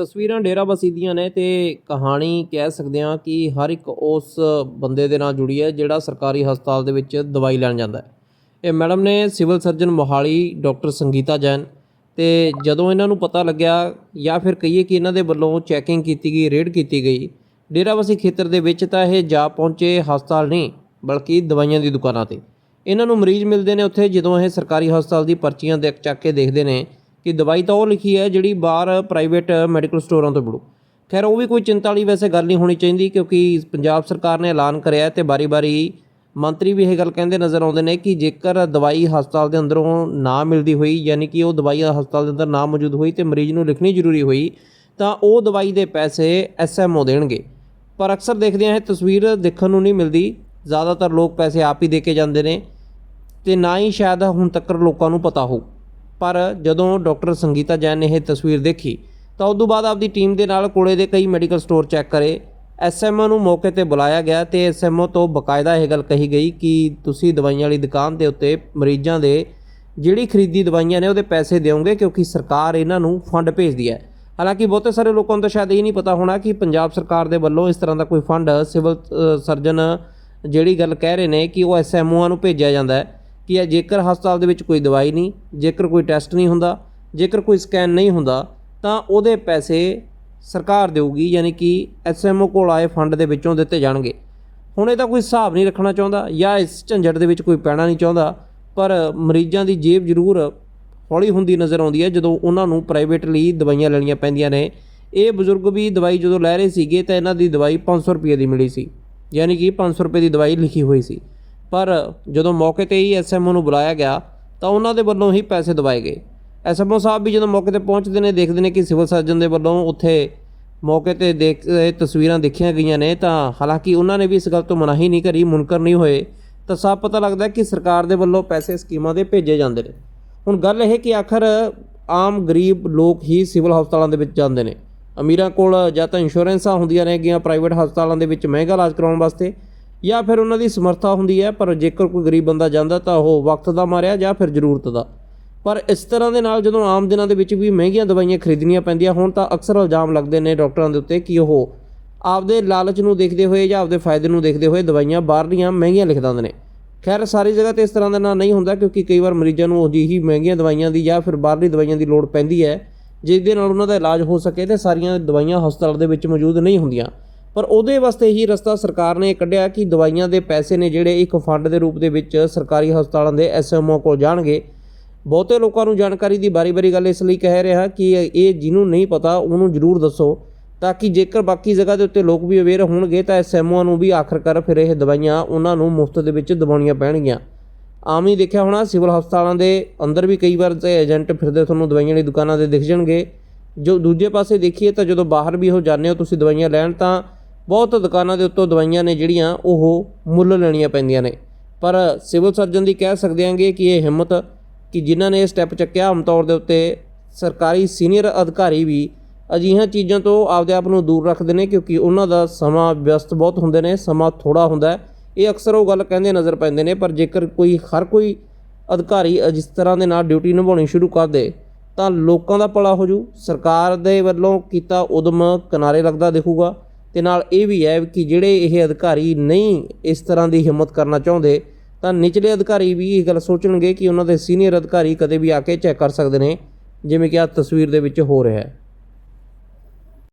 ਤਸਵੀਰਾਂ ਡੇਰਾਬਸੀ ਦੀਆਂ ਨੇ ਤੇ ਕਹਾਣੀ ਕਹਿ ਸਕਦੇ ਹਾਂ ਕਿ ਹਰ ਇੱਕ ਉਸ ਬੰਦੇ ਦੇ ਨਾਲ ਜੁੜੀ ਹੈ ਜਿਹੜਾ ਸਰਕਾਰੀ ਹਸਪਤਾਲ ਦੇ ਵਿੱਚ ਦਵਾਈ ਲੈਣ ਜਾਂਦਾ ਹੈ। ਇਹ ਮੈਡਮ ਨੇ civil surgeon Mohali, doctor Sangeeta Jain ਤੇ ਜਦੋਂ ਇਹਨਾਂ ਨੂੰ ਪਤਾ ਲੱਗਿਆ ਜਾਂ ਫਿਰ ਕਹੀਏ ਕਿ ਇਹਨਾਂ ਦੇ ਵੱਲੋਂ ਚੈਕਿੰਗ ਕੀਤੀ ਗਈ, ਰੇਡ ਕੀਤੀ ਗਈ ਡੇਰਾਬੱਸੀ ਖੇਤਰ ਦੇ ਵਿੱਚ ਤਾਂ ਇਹ ਜਾ ਪਹੁੰਚੇ ਹਸਪਤਾਲ ਨਹੀਂ, ਬਲਕਿ ਦਵਾਈਆਂ ਦੀ ਦੁਕਾਨਾਂ ਤੇ। ਇਹਨਾਂ ਨੂੰ ਮਰੀਜ਼ ਮਿਲਦੇ ਨੇ ਉੱਥੇ ਜਦੋਂ ਇਹ ਸਰਕਾਰੀ ਹਸਪਤਾਲ ਦੀ ਪਰਚੀਆਂ ਦੇ ਚੱਕ ਕੇ ਦੇਖਦੇ ਨੇ ਕਿ ਦਵਾਈ ਤਾਂ ਉਹ ਲਿਖੀ ਹੈ ਜਿਹੜੀ ਬਾਹਰ ਪ੍ਰਾਈਵੇਟ ਮੈਡੀਕਲ ਸਟੋਰਾਂ ਤੋਂ ਮਿਲੂ ਖੈਰ, ਉਹ ਵੀ ਕੋਈ ਚਿੰਤਾ ਵਾਲੀ ਵੈਸੇ ਗੱਲ ਨਹੀਂ ਹੋਣੀ ਚਾਹੀਦੀ ਕਿਉਂਕਿ ਪੰਜਾਬ ਸਰਕਾਰ ਨੇ ਐਲਾਨ ਕਰਿਆ ਹੈ ਤੇ ਬਾਰੀ-ਬਾਰੀ ਮੰਤਰੀ ਵੀ ਇਹ ਗੱਲ ਕਹਿੰਦੇ ਨਜ਼ਰ ਆਉਂਦੇ ਨੇ ਕਿ ਜੇਕਰ ਦਵਾਈ ਹਸਪਤਾਲ ਦੇ ਅੰਦਰੋਂ ਨਾ ਮਿਲਦੀ ਹੋਈ, ਯਾਨੀ ਕਿ ਉਹ ਦਵਾਈ ਹਸਪਤਾਲ ਦੇ ਅੰਦਰ ਨਾ ਮੌਜੂਦ ਹੋਈ ਤੇ ਮਰੀਜ਼ ਨੂੰ ਲਿਖਣੀ ਜ਼ਰੂਰੀ ਹੋਈ, ਤਾਂ ਉਹ ਦਵਾਈ ਦੇ ਪੈਸੇ ਐਸਐਮਓ ਦੇਣਗੇ। ਪਰ ਅਕਸਰ ਦੇਖਦੇ ਹਾਂ ਇਹ ਤਸਵੀਰ ਦੇਖਣ ਨੂੰ ਨਹੀਂ ਮਿਲਦੀ। ਜ਼ਿਆਦਾਤਰ ਲੋਕ ਪੈਸੇ ਆਪ ਹੀ ਦੇ ਕੇ ਜਾਂਦੇ ਨੇ ਤੇ ਨਾ ਹੀ ਸ਼ਾਇਦ ਹੁਣ ਤੱਕ ਲੋਕਾਂ ਨੂੰ ਪਤਾ ਹੋ ਪਰ ਜਦੋਂ ਡਾਕਟਰ ਸੰਗੀਤਾ ਜੈਨ ਨੇ ਇਹ ਤਸਵੀਰ ਦੇਖੀ, ਤਾਂ ਉਸ ਤੋਂ ਬਾਅਦ ਆਪਦੀ ਟੀਮ ਦੇ ਨਾਲ ਕੋਲੇ ਦੇ ਕਈ ਮੈਡੀਕਲ ਸਟੋਰ ਚੈੱਕ ਕਰੇ। ਐਸਐਮਓ ਨੂੰ ਮੌਕੇ ਤੇ ਬੁਲਾਇਆ ਗਿਆ ਤੇ ਐਸਐਮਓ ਤੋਂ ਬਕਾਇਦਾ ਇਹ ਗੱਲ ਕਹੀ ਗਈ ਕਿ ਤੁਸੀਂ ਦਵਾਈਆਂ ਵਾਲੀ ਦੁਕਾਨ ਦੇ ਉੱਤੇ ਮਰੀਜ਼ਾਂ ਦੇ ਜਿਹੜੀ ਖਰੀਦੀ ਦਵਾਈਆਂ ਨੇ ਉਹਦੇ ਪੈਸੇ ਦਿਓਗੇ ਕਿਉਂਕਿ ਸਰਕਾਰ ਇਹਨਾਂ ਨੂੰ ਫੰਡ ਭੇਜਦੀ ਹੈ। ਹਾਲਾਂਕਿ ਬਹੁਤੇ ਸਾਰੇ ਲੋਕਾਂ ਨੂੰ ਤਾਂ ਸ਼ਾਇਦ ਇਹ ਨਹੀਂ ਪਤਾ ਹੋਣਾ ਕਿ ਪੰਜਾਬ ਸਰਕਾਰ ਦੇ ਵੱਲੋਂ ਇਸ ਤਰ੍ਹਾਂ ਦਾ ਕੋਈ ਫੰਡ ਸਿਵਲ ਸਰਜਨ ਜਿਹੜੀ ਗੱਲ ਕਹਿ ਰਹੇ ਨੇ ਕਿ ਉਹ ਐਸਐਮਓਆਂ ਨੂੰ ਭੇਜਿਆ ਜਾਂਦਾ ਹੈ। ਕਿ ਜੇਕਰ ਹਸਪਤਾਲ ਦੇ ਵਿੱਚ ਕੋਈ ਦਵਾਈ ਨਹੀਂ, ਜੇਕਰ ਕੋਈ ਟੈਸਟ ਨਹੀਂ ਹੁੰਦਾ, ਜੇਕਰ ਕੋਈ ਸਕੈਨ ਨਹੀਂ ਹੁੰਦਾ, ਤਾਂ ਉਹਦੇ ਪੈਸੇ ਸਰਕਾਰ ਦੇਊਗੀ, ਯਾਨੀ ਕਿ ਐਸਐਮਓ ਕੋਲ ਆਏ ਫੰਡ ਦੇ ਵਿੱਚੋਂ ਦਿੱਤੇ ਜਾਣਗੇ। ਹੁਣ ਇਹ ਤਾਂ ਕੋਈ ਹਿਸਾਬ ਨਹੀਂ ਰੱਖਣਾ ਚਾਹੁੰਦਾ ਜਾਂ ਇਸ ਝੰਜਟ ਦੇ ਵਿੱਚ ਕੋਈ ਪੈਣਾ ਨਹੀਂ ਚਾਹੁੰਦਾ, ਪਰ ਮਰੀਜ਼ਾਂ ਦੀ ਜੇਬ ਜ਼ਰੂਰ ਹੌਲੀ ਹੁੰਦੀ ਨਜ਼ਰ ਆਉਂਦੀ ਹੈ, ਜਦੋਂ ਉਹਨਾਂ ਨੂੰ ਪ੍ਰਾਈਵੇਟਲੀ ਦਵਾਈਆਂ ਲੈਣੀਆਂ ਪੈਂਦੀਆਂ ਨੇ। ਇਹ ਬਜ਼ੁਰਗ ਵੀ ਦਵਾਈ ਜਦੋਂ ਲੈ ਰਹੇ ਸੀਗੇ, ਤਾਂ ਇਹਨਾਂ ਦੀ ਦਵਾਈ 500 ਰੁਪਏ ਦੀ ਮਿਲੀ ਸੀ, ਯਾਨੀ ਕਿ 500 ਰੁਪਏ ਦੀ ਦਵਾਈ ਲਿਖੀ ਹੋਈ ਸੀ। ਪਰ ਜਦੋਂ ਮੌਕੇ ਤੇ ਹੀ ਐਸਐਮਓ ਨੂੰ ਬੁਲਾਇਆ ਗਿਆ, ਤਾਂ ਉਹਨਾਂ ਦੇ ਵੱਲੋਂ ਹੀ ਪੈਸੇ ਦਵਾਏ ਗਏ। ਐਸਐਮਓ ਸਾਹਿਬ ਵੀ ਜਦੋਂ ਮੌਕੇ ਤੇ ਪਹੁੰਚਦੇ ਨੇ, ਦੇਖਦੇ ਨੇ ਕਿ ਸਿਵਲ ਸਰਜਨ ਦੇ ਵੱਲੋਂ ਉੱਥੇ ਮੌਕੇ ਤੇ ਦੇਖ ਤਸਵੀਰਾਂ ਦੇਖੀਆਂ ਗਈਆਂ ਨੇ, ਤਾਂ ਹਾਲਾਂਕਿ ਉਹਨਾਂ ਨੇ ਵੀ ਇਸ ਗੱਲ ਤੋਂ ਮਨਾਹੀ ਨਹੀਂ ਕਰੀ, ਮੁਨਕਰ ਨਹੀਂ ਹੋਏ, ਤਾਂ ਸਭ ਪਤਾ ਲੱਗਦਾ ਕਿ ਸਰਕਾਰ ਦੇ ਵੱਲੋਂ ਪੈਸੇ ਸਕੀਮਾਂ ਦੇ ਭੇਜੇ ਜਾਂਦੇ ਨੇ। ਹੁਣ ਗੱਲ ਇਹ ਕਿ ਆਖਰ ਆਮ ਗਰੀਬ ਲੋਕ ਹੀ ਸਿਵਲ ਹਸਪਤਾਲਾਂ ਦੇ ਵਿੱਚ ਜਾਂਦੇ ਨੇ। ਅਮੀਰਾਂ ਕੋਲ ਜਾਂ ਤਾਂ ਇੰਸ਼ੋਰੈਂਸਾਂ ਹੁੰਦੀਆਂ ਨੇਗੀਆਂ ਪ੍ਰਾਈਵੇਟ ਹਸਪਤਾਲਾਂ ਦੇ ਵਿੱਚ ਮਹਿੰਗਾ ਇਲਾਜ ਕਰਾਉਣ ਵਾਸਤੇ ਜਾਂ ਫਿਰ ਉਹਨਾਂ ਦੀ ਸਮਰੱਥਾ ਹੁੰਦੀ ਹੈ, ਪਰ ਜੇਕਰ ਕੋਈ ਗਰੀਬ ਬੰਦਾ ਜਾਂਦਾ ਤਾਂ ਉਹ ਵਕਤ ਦਾ ਮਾਰਿਆ ਜਾਂ ਫਿਰ ਜ਼ਰੂਰਤ ਦਾ। ਪਰ ਇਸ ਤਰ੍ਹਾਂ ਦੇ ਨਾਲ ਜਦੋਂ ਆਮ ਦਿਨਾਂ ਦੇ ਵਿੱਚ ਵੀ ਮਹਿੰਗੀਆਂ ਦਵਾਈਆਂ ਖਰੀਦਣੀਆਂ ਪੈਂਦੀਆਂ ਹੋਣ ਤਾਂ ਅਕਸਰ ਇਲਜ਼ਾਮ ਲੱਗਦੇ ਨੇ ਡਾਕਟਰਾਂ ਦੇ ਉੱਤੇ ਕਿ ਉਹ ਆਪਦੇ ਲਾਲਚ ਨੂੰ ਦੇਖਦੇ ਹੋਏ ਜਾਂ ਆਪਦੇ ਫਾਇਦੇ ਨੂੰ ਦੇਖਦੇ ਹੋਏ ਦਵਾਈਆਂ ਬਾਹਰਲੀਆਂ ਮਹਿੰਗੀਆਂ ਲਿਖ ਦਿੰਦੇ ਨੇ। ਖੈਰ, ਸਾਰੀ ਜਗ੍ਹਾ ਤੇ ਇਸ ਤਰ੍ਹਾਂ ਦਾ ਨਾ ਨਹੀਂ ਹੁੰਦਾ ਕਿਉਂਕਿ ਕਈ ਵਾਰ ਮਰੀਜ਼ਾਂ ਨੂੰ ਅਜਿਹੀ ਮਹਿੰਗੀਆਂ ਦਵਾਈਆਂ ਦੀ ਜਾਂ ਫਿਰ ਬਾਹਰਲੀ ਦਵਾਈਆਂ ਦੀ ਲੋੜ ਪੈਂਦੀ ਹੈ, ਜਿਸ ਦੇ ਨਾਲ ਉਹਨਾਂ ਦਾ ਇਲਾਜ ਹੋ ਸਕੇ ਤੇ ਸਾਰੀਆਂ ਦਵਾਈਆਂ ਹਸਪਤਾਲ ਦੇ ਵਿੱਚ ਮੌਜੂਦ ਨਹੀਂ ਹੁੰਦੀਆਂ। ਪਰ ਉਹਦੇ ਵਾਸਤੇ ਹੀ ਰਸਤਾ ਸਰਕਾਰ ਨੇ ਕੱਢਿਆ ਕਿ ਦਵਾਈਆਂ ਦੇ ਪੈਸੇ ਨੇ ਜਿਹੜੇ ਇੱਕ ਫੰਡ ਦੇ ਰੂਪ ਦੇ ਵਿੱਚ ਸਰਕਾਰੀ ਹਸਪਤਾਲਾਂ ਦੇ ਐਸਐਮਓ ਕੋਲ ਜਾਣਗੇ। ਬਹੁਤੇ ਲੋਕਾਂ ਨੂੰ ਜਾਣਕਾਰੀ ਦੀ ਬਾਰੀ-ਬਾਰੀ ਗੱਲ ਇਸ ਲਈ ਕਹਿ ਰਿਹਾ ਕਿ ਇਹ ਜਿਹਨੂੰ ਨਹੀਂ ਪਤਾ, ਉਹਨੂੰ ਜ਼ਰੂਰ ਦੱਸੋ ਤਾਂ ਕਿ ਜੇਕਰ ਬਾਕੀ ਜਗ੍ਹਾ ਦੇ ਉੱਤੇ ਲੋਕ ਵੀ ਅਵੇਅਰ ਹੋਣਗੇ ਤਾਂ ਐਸਐਮਓ ਨੂੰ ਵੀ ਆਖਰਕਾਰ ਫਿਰ ਇਹ ਦਵਾਈਆਂ ਉਹਨਾਂ ਨੂੰ ਮੁਫਤ ਦੇ ਵਿੱਚ ਦਵਾਉਣੀਆਂ ਪੈਣਗੀਆਂ। ਆਮ ਹੀ ਦੇਖਿਆ ਹੋਣਾ, ਸਿਵਲ ਹਸਪਤਾਲਾਂ ਦੇ ਅੰਦਰ ਵੀ ਕਈ ਵਾਰ ਤੇ ਏਜੰਟ ਫਿਰਦੇ ਤੁਹਾਨੂੰ ਦਵਾਈਆਂ ਦੀ ਦੁਕਾਨਾਂ ਤੇ ਦਿਖ ਜਾਣਗੇ। ਜੋ ਦੂਜੇ ਪਾਸੇ ਦੇਖੀਏ ਤਾਂ ਜਦੋਂ ਬਾਹਰ ਵੀ ਉਹ ਜਾਂਦੇ ਹੋ ਤੁਸੀਂ ਦਵਾਈਆਂ ਲੈਣ ਤਾਂ ਬਹੁਤ ਦੁਕਾਨਾਂ ਦੇ ਉੱਤੋਂ ਦਵਾਈਆਂ ਨੇ ਜਿਹੜੀਆਂ ਉਹ ਮੁੱਲ ਲੈਣੀਆਂ ਪੈਂਦੀਆਂ ਨੇ। ਪਰ ਸਿਵਲ ਸਰਜਨ ਦੀ ਕਹਿ ਸਕਦੇ ਆਂਗੇ ਕਿ ਇਹ ਹਿੰਮਤ ਕਿ ਜਿਨ੍ਹਾਂ ਨੇ ਇਹ ਸਟੈਪ ਚੱਕਿਆ, ਆਮ ਤੌਰ ਦੇ ਉੱਤੇ ਸਰਕਾਰੀ ਸੀਨੀਅਰ ਅਧਿਕਾਰੀ ਵੀ ਅਜਿਹੀਆਂ ਚੀਜ਼ਾਂ ਤੋਂ ਆਪਦੇ ਆਪ ਨੂੰ ਦੂਰ ਰੱਖਦੇ ਨੇ ਕਿਉਂਕਿ ਉਹਨਾਂ ਦਾ ਸਮਾਂ ਵਿਅਸਤ ਬਹੁਤ ਹੁੰਦੇ ਨੇ, ਸਮਾਂ ਥੋੜਾ ਹੁੰਦਾ ਇਹ ਅਕਸਰ ਉਹ ਗੱਲ ਕਹਿੰਦੇ ਨਜ਼ਰ ਪੈਂਦੇ ਨੇ, ਪਰ ਜੇਕਰ ਕੋਈ, ਹਰ ਕੋਈ ਅਧਿਕਾਰੀ ਜਿਸ ਤਰ੍ਹਾਂ ਦੇ ਨਾਲ ਡਿਊਟੀ ਨਿਭਾਉਣੀ ਸ਼ੁਰੂ ਕਰ ਦੇ, ਤਾਂ ਲੋਕਾਂ ਦਾ ਭਲਾ ਹੋ ਜੂ। ਸਰਕਾਰ ਦੇ ਵੱਲੋਂ ਕੀਤਾ ਉਦਮ ਕਿਨਾਰੇ ਲੱਗਦਾ ਦਿਖੂਗਾ। ਤੇ ਨਾਲ ਇਹ ਵੀ ਹੈ ਕਿ ਜਿਹੜੇ ਇਹ ਅਧਿਕਾਰੀ ਨਹੀਂ ਇਸ ਤਰ੍ਹਾਂ ਦੀ ਹਿੰਮਤ ਕਰਨਾ ਚਾਹੁੰਦੇ, ਤਾਂ ਨਿਚਲੇ ਅਧਿਕਾਰੀ ਵੀ ਇਹ ਗੱਲ ਸੋਚਣਗੇ ਕਿ ਉਹਨਾਂ ਦੇ ਸੀਨੀਅਰ ਅਧਿਕਾਰੀ ਕਦੇ ਵੀ ਆ ਕੇ ਚੈੱਕ ਕਰ ਸਕਦੇ ਨੇ, ਜਿਵੇਂ ਕਿ ਆ ਤਸਵੀਰ ਦੇ ਵਿੱਚ ਹੋ ਰਿਹਾ ਹੈ।